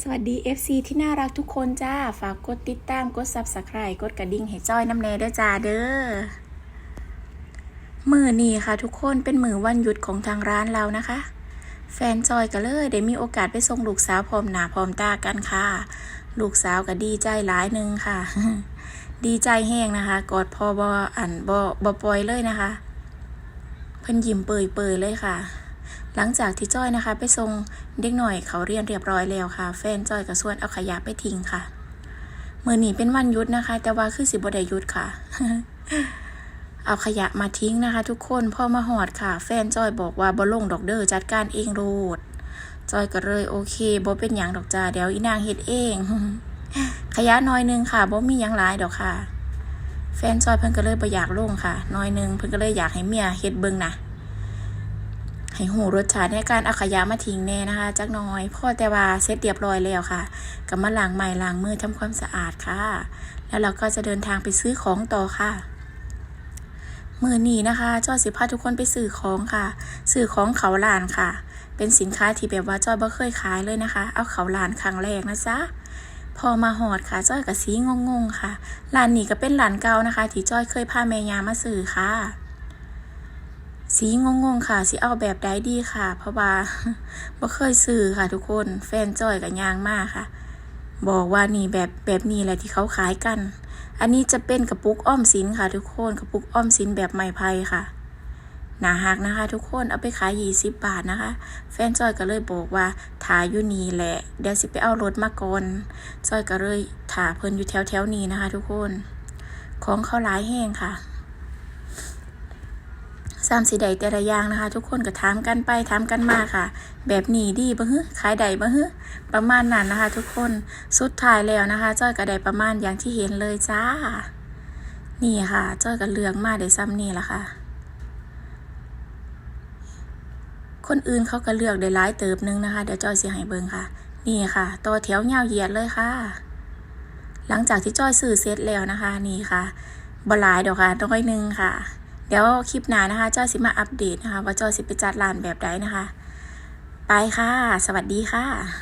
สวัสดี FC ที่น่ารักทุกคนจ้า ฝากกดติดตาม กด Subscribe กดกระดิ่งให้จ้อยน้ำแน่ด้วยจ้าเด้อ มือนี้ค่ะทุกคนเป็นมือวันหยุดของทางร้านเรานะคะ แฟนจอยก็เลยได้มีโอกาสไปส่งลูกสาวพร้อมหนาพร้อมตากันค่ะ ลูกสาวก็ดีใจหลายหนึ่งค่ะ ดีใจแห้งนะคะ กอดพอบออันบอบอปล่อยเลยนะคะ เพิ่นยิ้มเปยเปยเลยค่ะ หลังจากที่จ้อยนะคะ ไปส่งเด็กหน่อยเขาเรียนเรียบร้อยแล้วค่ะ แฟนจ้อยกับส่วนเอาขยะไปทิ้งค่ะเมื่อนี้เป็นวันยุดนะคะ แต่ว่าคือสิบด้หยุดค่ะ เอาขยะมาทิ้งนะคะ ทุกคนพ่อมาหอดค่ะ แฟนจ้อยบอกว่าบ่ลงดอกเดอจัดการเองโรดจอยก็เลยโอเคบ่เป็นหยังดอกจ้าเดี๋ยวอีนางเฮ็ดเองขยะน้อยหนึงค่ะบ่มีหยังหลายดอกค่ะ แฟนจอยเพิ่นก็เลยบ่อยากลงค่ะ น้อยหนึงเพิ่นก็เลยอยากให้เมียเฮ็ดเบิ่งนะ ให้หูรสชาติในการเอาขยะมาทิ้งแน่นะคะ จักน้อยพ่อแต่ว่าเสร็จเรียบร้อยแล้วค่ะก็มาล้างไม้ล้างมือทำความสะอาดค่ะ แล้วเราก็จะเดินทางไปซื้อของต่อค่ะมือนี้นะคะจอยสิพาทุกคนไปซื้อของค่ะซื้อของเขาลานค่ะ เป็นสินค้าที่แบบว่าจอยบ่เคยขายเลยนะคะ เอาเขาลานครั้งแรกนะจ๊ะพอมาหอดค่ะจ้อยกับสีงงๆค่ะร้านนี้ก็เป็นร้านเก่านะคะ ที่จ้อยเคยพาแม่ยามาซื้อค่ะ สีงงๆค่ะสิเอาแบบใดดีค่ะ เพราะว่าบ่เคยซื้อค่ะทุกคนแฟนจ้อยกับยางมากค่ะ บอกว่านี่แบบแบบนี้แหละที่เขาขายกัน อันนี้จะเป็นกระปุกอ้อมสินค่ะ ทุกคนกระปุกอ้อมสินแบบไม้ไผ่ค่ะหนาหักนะคะ ทุกคนเอาไปขายยี่สิบบาทนะคะ แฟนจอยก็เลยบอกว่าถาอยู่นี่แหละเดี๋ยวสิไปเอารถมาก่อนจอยก็เลยถาเพิ่นอยู่แถวแถวนี้นะคะ ทุกคน ของเขาหลายแห้งค่ะ สามสีใดแต่ละอย่างนะคะ ทุกคนก็ถามกันไปถามกันมาค่ะ แบบนี้ดีบ่ฮึขายใดบ่ฮึประมาณนั้นนะคะ ทุกคนสุดท้ายแล้วนะคะจ้อยก็ได้ประมาณอย่างที่เห็นเลยจ้า นี่ค่ะจ้อยก็เลือกมาได้ซ้ำนี่ละค่ะ คนอื่นเขาก็เลือกได้หลายเติบหนึงนะคะเดี๋ยวจ้อยสิให้เบิ่งค่ะ นี่ค่ะต่อแถวยาวเหยียดเลยค่ะ หลังจากที่จ้อยซื้อเสร็จแล้วนะคะ นี่ค่ะบหลายเดี๋ยวค่ะน้อยหนึงค่ะ เดี๋ยวคลิปหน้านะคะจ้อยสิมาอัปเดตนะคะ ว่าจ้อยสิไปจัดร้านแบบใดนะคะ ไปค่ะ สวัสดีค่ะ